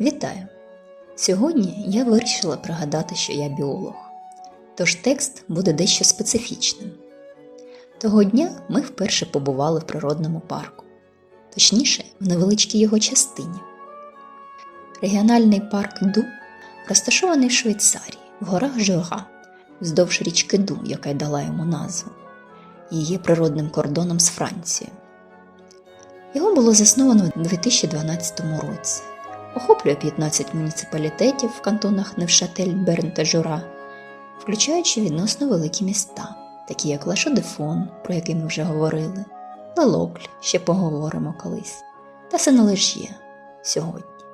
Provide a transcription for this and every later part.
Вітаю! Сьогодні я вирішила пригадати, що я біолог, тож текст буде дещо специфічним. Того дня ми вперше побували в природному парку, точніше, в невеличкій його частині. Регіональний парк Ду розташований в Швейцарії, в горах Жога, вздовж річки Ду, яка й дала йому назву, і є природним кордоном з Францією. Його було засновано у 2012 році. Охоплює 15 муніципалітетів в кантонах Невшатель, Берн та Жура, включаючи відносно великі міста, такі як Лашодефон, про який ми вже говорили, Лелокль, ще поговоримо колись, та Сенолеж'є сьогодні.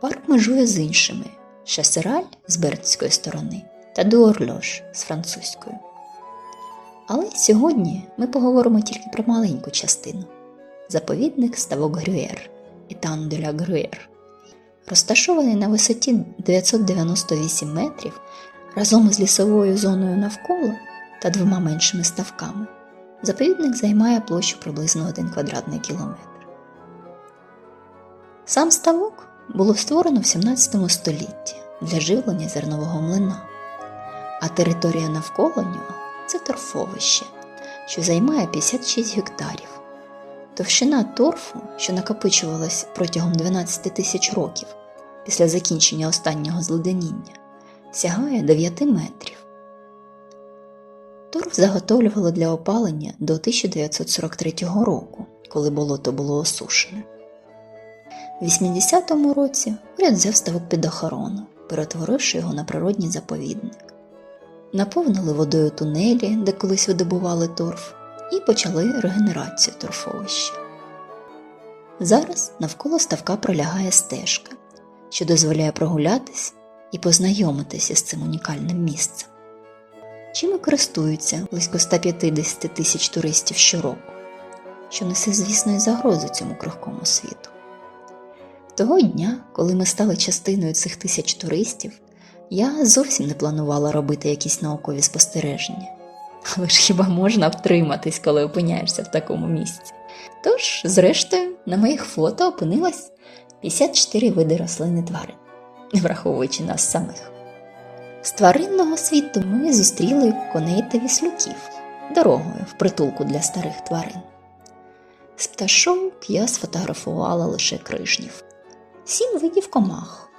Парк межує з іншими Шасераль з бернської сторони та Дуорльош з французької. Але сьогодні ми поговоримо тільки про маленьку частину заповідник ставок Грюєр Етан де ля. Розташований на висоті 998 метрів разом із лісовою зоною навколо та двома меншими ставками. Заповідник займає площу приблизно 1 квадратний кілометр. Сам ставок було створено в 17 столітті для живлення зернового млина, а територія навколо нього це торфовище, що займає 56 гектарів. Товщина торфу, що накопичувалась протягом 12 тисяч років після закінчення останнього зледеніння, сягає 9 метрів. Торф заготовлювали для опалення до 1943 року, коли болото було осушене. У 80-му році уряд взяв ставок під охорону, перетворивши його на природній заповідник. Наповнили водою тунелі, де колись видобували торф, і почали регенерацію торфовища. Зараз навколо ставка пролягає стежка, що дозволяє прогулятись і познайомитися з цим унікальним місцем. Чим і користуються близько 150 тисяч туристів щороку, що несе, звісно, і загрозу цьому крихкому світу. Того дня, коли ми стали частиною цих тисяч туристів, я зовсім не планувала робити якісь наукові спостереження. Але ж хіба можна втриматись, коли опиняєшся в такому місці? Тож, зрештою, на моїх фото опинилось 54 види рослин і тварин, враховуючи нас самих. З тваринного світу ми зустріли коней та віслюків дорогою в притулку для старих тварин. З пташок я сфотографувала лише крижнів, сім видів комах,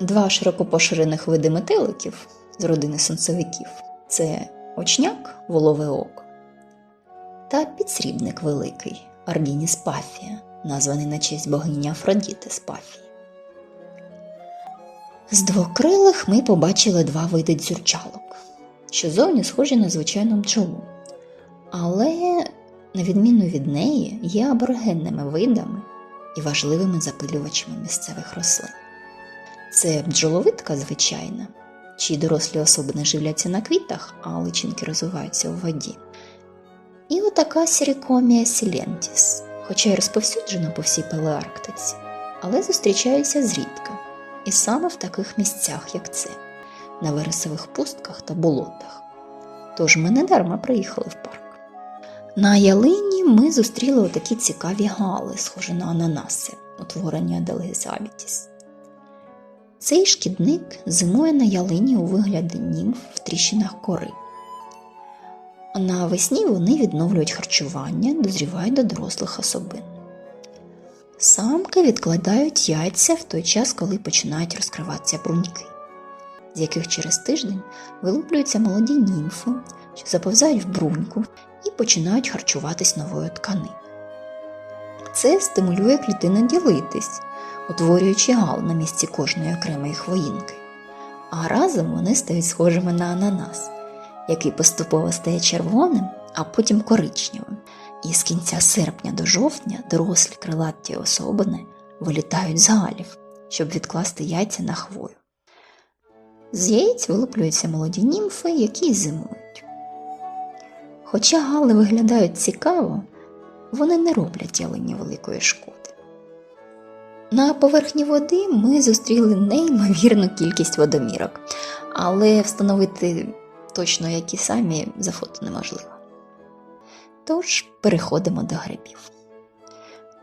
два широко поширених види метеликів з родини сонцевиків це очняк волове око та підсрібник великий Аргініс Пафія, названий на честь богині Афродіти з Пафії. З двокрилих ми побачили два види дзюрчалок, що зовні схожі на звичайну бджолу. Але, на відміну від неї, є аборигенними видами і важливими запилювачами місцевих рослин. Це бджоловидка звичайна, чиї дорослі особи не живляться на квітах, а личинки розвиваються у воді. І отака сірікомія сілентіс, хоча й розповсюджена по всій Палеарктиці, але зустрічається зрідка, і саме в таких місцях, як це, на вересових пустках та болотах. Тож ми недарма приїхали в парк. На ялині ми зустріли отакі цікаві гали, схожі на ананаси, утворення Делгезавітіс. Цей шкідник зимує на ялині у вигляді німф в тріщинах кори. Навесні вони відновлюють харчування, дозрівають до дорослих особин. Самки відкладають яйця в той час, коли починають розкриватися бруньки, з яких через тиждень вилуплюються молоді німфи, що заповзають в бруньку і починають харчуватись новою тканиною. Це стимулює клітини ділитись, утворюючи гал на місці кожної окремої хвоїнки, а разом вони стають схожими на ананас який поступово стає червоним, а потім коричневим, і з кінця серпня до жовтня дорослі крилаті особини вилітають з галів, щоб відкласти яйця на хвою. З яєць вилуплюються молоді німфи, які зимують. Хоча гали виглядають цікаво, вони не роблять ялині великої шкоди. На поверхні води ми зустріли неймовірну кількість водомірок, але встановити точно які самі за фото неможливо. Тож переходимо до грибів.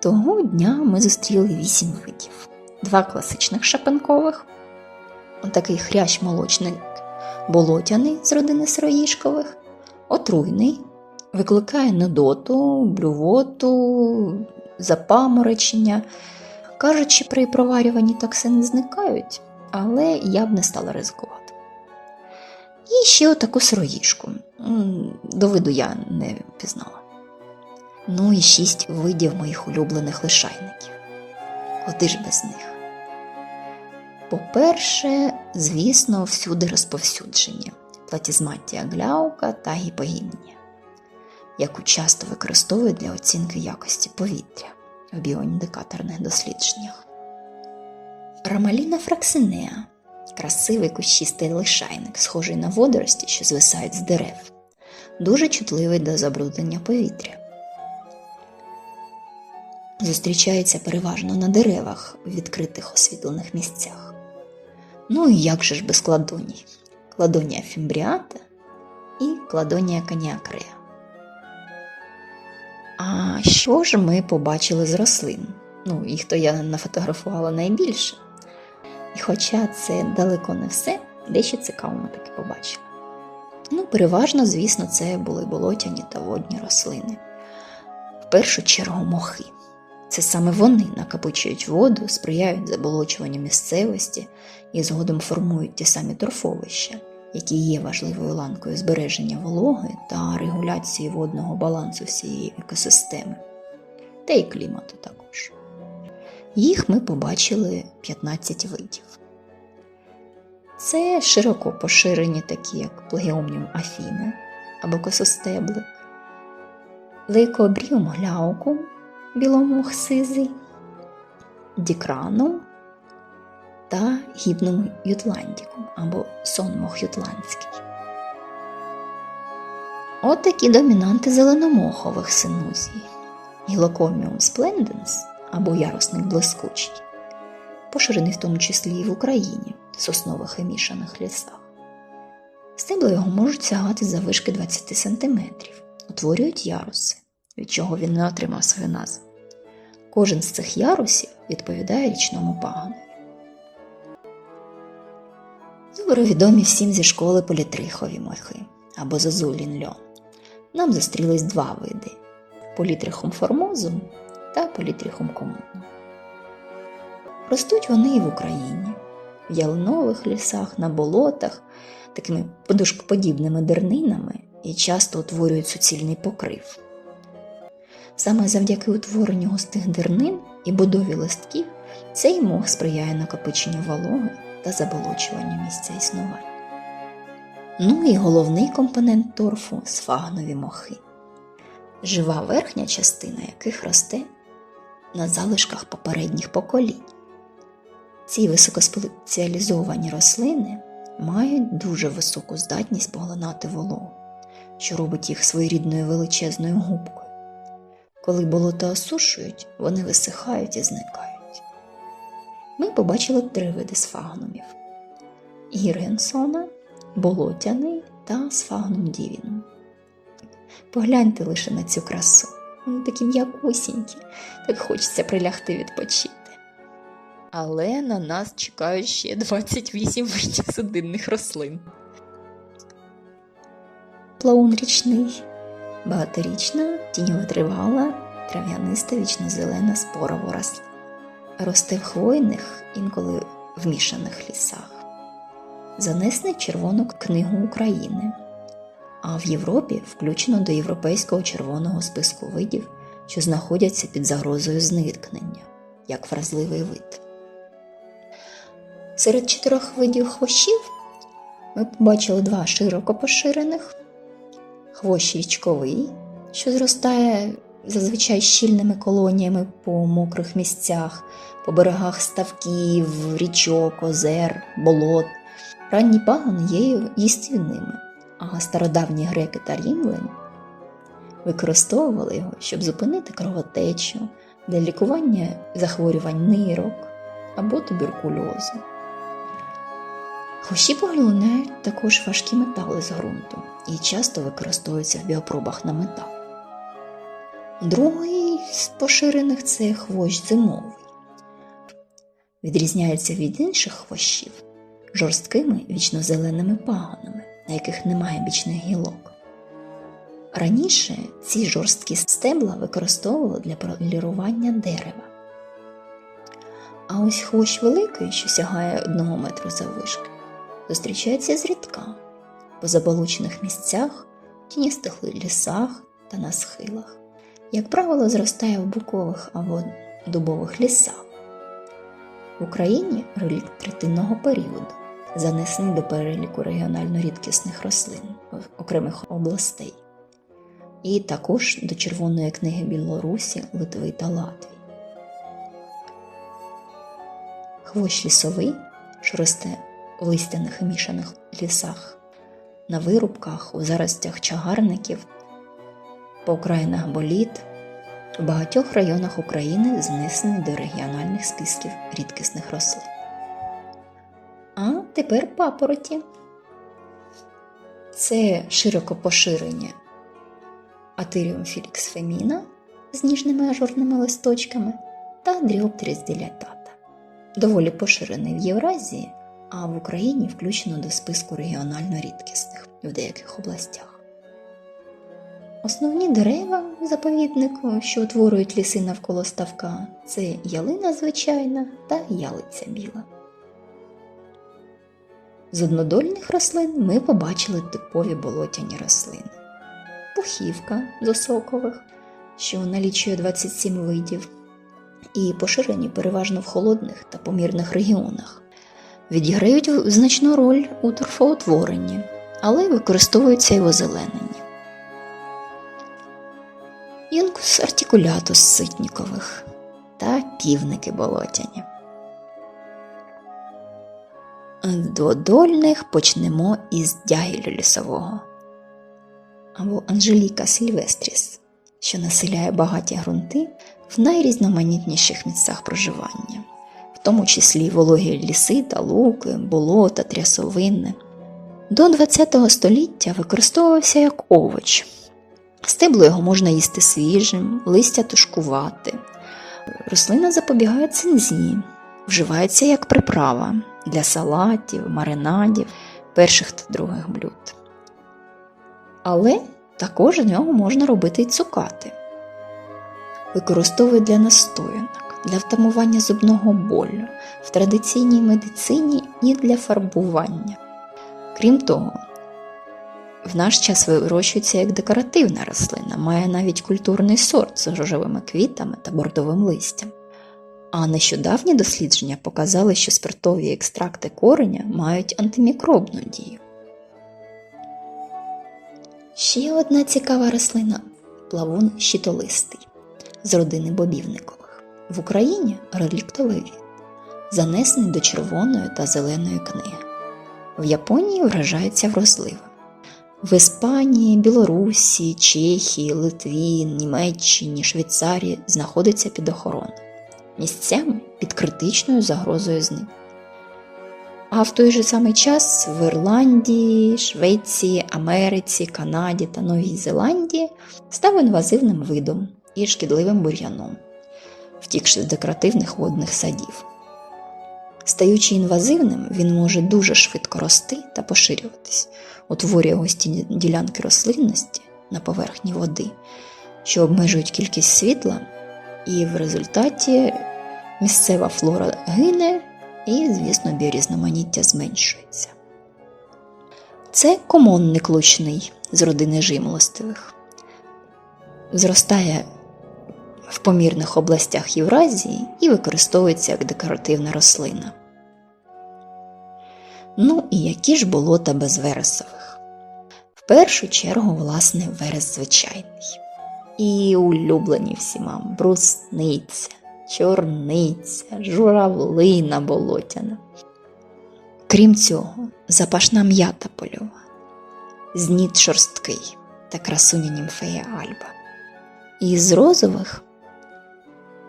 Того дня ми зустріли вісім видів. два класичних шапенкових, отакий хрящ молочник болотяний з родини сироїшкових, отруйний, викликає нудоту, блювоту, запаморочення. Кажучи, при проварюванні токсини зникають, але я б не стала ризикувати. І ще отаку сироїшку. До виду я не пізнала. Ну і шість видів моїх улюблених лишайників. Куди ж без них? По-перше, звісно, всюди розповсюджені платізматтія гляука та гіпогінія, яку часто використовують для оцінки якості повітря в біоіндикаторних дослідженнях. Рамаліна фраксинеа красивий кущистий лишайник, схожий на водорості, що звисають з дерев, дуже чутливий до забруднення повітря. Зустрічається переважно на деревах у відкритих освітлених місцях. Ну і як же ж без кладоній? Кладонія фімбріата і кладонія каніакрея. А що ж ми побачили з рослин? Ну, їх то я нафотографувала найбільше. І хоча це далеко не все, дещо цікаво ми таки побачили. Ну, переважно, звісно, це були болотяні та водні рослини. В першу чергу мохи. Це саме вони накопичують воду, сприяють заболочуванню місцевості і згодом формують ті самі торфовища, які є важливою ланкою збереження вологи та регуляції водного балансу всієї екосистеми, та й клімату також. Їх ми побачили 15 видів. Це широко поширені, такі як плегіомніум афіна або косостеблик, лейкообріум гляукум, біломох сизий, дікранум та гібнум ютландікум або сонмох ютландський. От такі домінанти зеленомохових синузій. Гілокоміум спленденс або ярусник блискучий, поширений в тому числі і в Україні соснових і мішаних лісах. Стебла його можуть сягати заввишки 20 см, утворюють яруси, від чого він не отримав свою назву. Кожен з цих ярусів відповідає річному пагонові. Добре відомі всім зі школи політрихові мохи або зозулін льон. Нам зустрілись два види політрихум формозум та політрихум комунум. Ростуть вони і в Україні, в ялинових лісах, на болотах, такими подушкоподібними дернинами і часто утворюють суцільний покрив. Саме завдяки утворенню густих дернин і будові листків цей мох сприяє накопиченню вологи та заболочуванню місця існування. Ну і головний компонент торфу сфагнові мохи, жива верхня частина яких росте на залишках попередніх поколінь. Ці високоспеціалізовані рослини мають дуже високу здатність поглинати вологу, що робить їх своєрідною величезною губкою. Коли болота осушують, вони висихають і зникають. Ми побачили три види сфагнумів: Гіргенсона, болотяний та сфагнум дівінум. Погляньте лише на цю красу. Вони такі м'якусінькі, так хочеться прилягти відпочити. Але на нас чекають ще 28 видів судинних рослин. Плаун річний, багаторічна, тіньовитривала, трав'яниста вічнозелена спорова рослина. Росте в хвойних, інколи в мішаних лісах. Занесений Червону книгу України, а в Європі включено до Європейського червоного списку видів, що знаходяться під загрозою зникнення, як вразливий вид. Серед чотирьох видів хвощів ми побачили два широко поширених: хвощ річковий, що зростає зазвичай щільними колоніями по мокрих місцях, по берегах ставків, річок, озер, болот. Ранні пагони є їстівними, а стародавні греки та рімляни використовували його, щоб зупинити кровотечу для лікування захворювань нирок або туберкульозу. Хвощі поглинають також важкі метали з ґрунту і часто використовуються в біопробах на метал. Другий з поширених це хвощ зимовий. відрізняються від інших хвощів жорсткими вічнозеленими пагонами, на яких немає бічних гілок. Раніше ці жорсткі стебла використовували для полірування дерева. А ось хвощ великий, що сягає одного метру заввишки, зустрічається зрідка по заболочених місцях, тіністих лісах та на схилах. Як правило, зростає в букових або дубових лісах. В Україні релікт третинного періоду, занесений до переліку регіонально рідкісних рослин окремих областей, і також до Червоної книги Білорусі, Литви та Латвії. Хвощ лісовий, що росте в листяних і мішаних лісах, на вирубках, у заростях чагарників, по окраїнах боліт, у багатьох районах України занесений до регіональних списків рідкісних рослин. А тепер папороті. Це широко поширені Атиріум філікс феміна з ніжними ажурними листочками та Дріоптеріс дилятата. Доволі поширений в Євразії, а в Україні включено до списку регіонально рідкісних в деяких областях. Основні дерева заповіднику, що утворюють ліси навколо ставка, це ялина звичайна та ялиця біла. З однодольних рослин ми побачили типові болотяні рослини, пухівка з осокових, що налічує 27 видів, і поширені переважно в холодних та помірних регіонах, відіграють значну роль у торфоутворенні, але використовуються і в. Юнкус артикулятус ситнікових та півники болотяні. Дводольних почнемо із дягілю лісового або Анжеліка Сільвестріс, що населяє багаті ґрунти в найрізноманітніших місцях проживання, в тому числі вологі ліси та луки, болота, трясовини. До ХХ століття використовувався як овоч. Стебло його можна їсти свіжим, листя тушкувати. Рослина запобігає цинзі, вживається як приправа для салатів, маринадів, перших та других блюд. Але також з нього можна робити й цукати. Використовують для настоянок, для втамування зубного болю, в традиційній медицині і для фарбування. Крім того, в наш час вирощується як декоративна рослина, має навіть культурний сорт з рожевими квітами та бордовим листям. А нещодавні дослідження показали, що спиртові екстракти кореня мають антимікробну дію. Ще одна цікава рослина плавун щитолистий з родини бобівникових. В Україні реліктовий від, занесений до червоної та зеленої книги. В Японії вражається врозливим. В Іспанії, Білорусі, Чехії, Литві, Німеччині, Швейцарії знаходиться під охороною, місцями під критичною загрозою зник. А в той же самий час в Ірландії, Швеції, Америці, Канаді та Новій Зеландії став інвазивним видом і шкідливим бур'яном, втікши з декоративних водних садів. Стаючи інвазивним, він може дуже швидко рости та поширюватись, утворює густі ділянки рослинності на поверхні води, що обмежують кількість світла, і в результаті місцева флора гине і, звісно, біорізноманіття зменшується. Це комонник лучний з родини жимолостивих. Зростає в помірних областях Євразії і використовується як декоративна рослина. Ну і які ж болота без вересових? В першу чергу, власне, верес звичайний. І улюблені всіма брусниця, чорниця, журавлина болотяна. Крім цього, запашна м'ята польова, зніт шорсткий та красуня німфея Альба. І з розових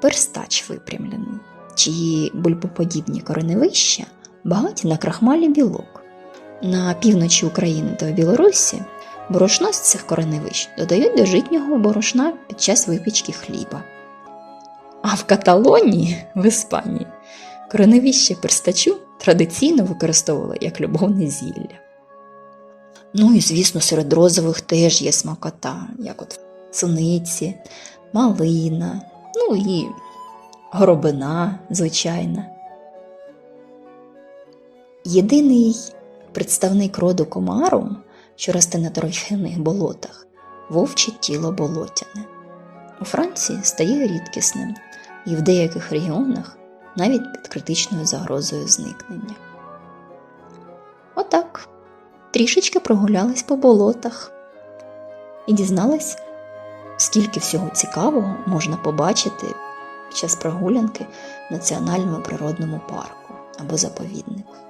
перстач випрямлений, чиї бульбоподібні кореневища багаті на крахмалі білок. На півночі України та Білорусі борошно з цих кореневищ додають до житнього борошна під час випічки хліба. А в Каталонії в Іспанії Кореневище перстачу традиційно використовували як любовне зілля. Ну і, звісно, серед розових теж є смакота, як от суниці, малина, ну і горобина, звичайна. Єдиний представник роду комару, що росте на трохяних болотах, вовче тіло болотяне. У Франції стає рідкісним і в деяких регіонах навіть під критичною загрозою зникнення. Отак, трішечки прогулялась по болотах і дізналась, скільки всього цікавого можна побачити під час прогулянки в національному природному парку або заповіднику.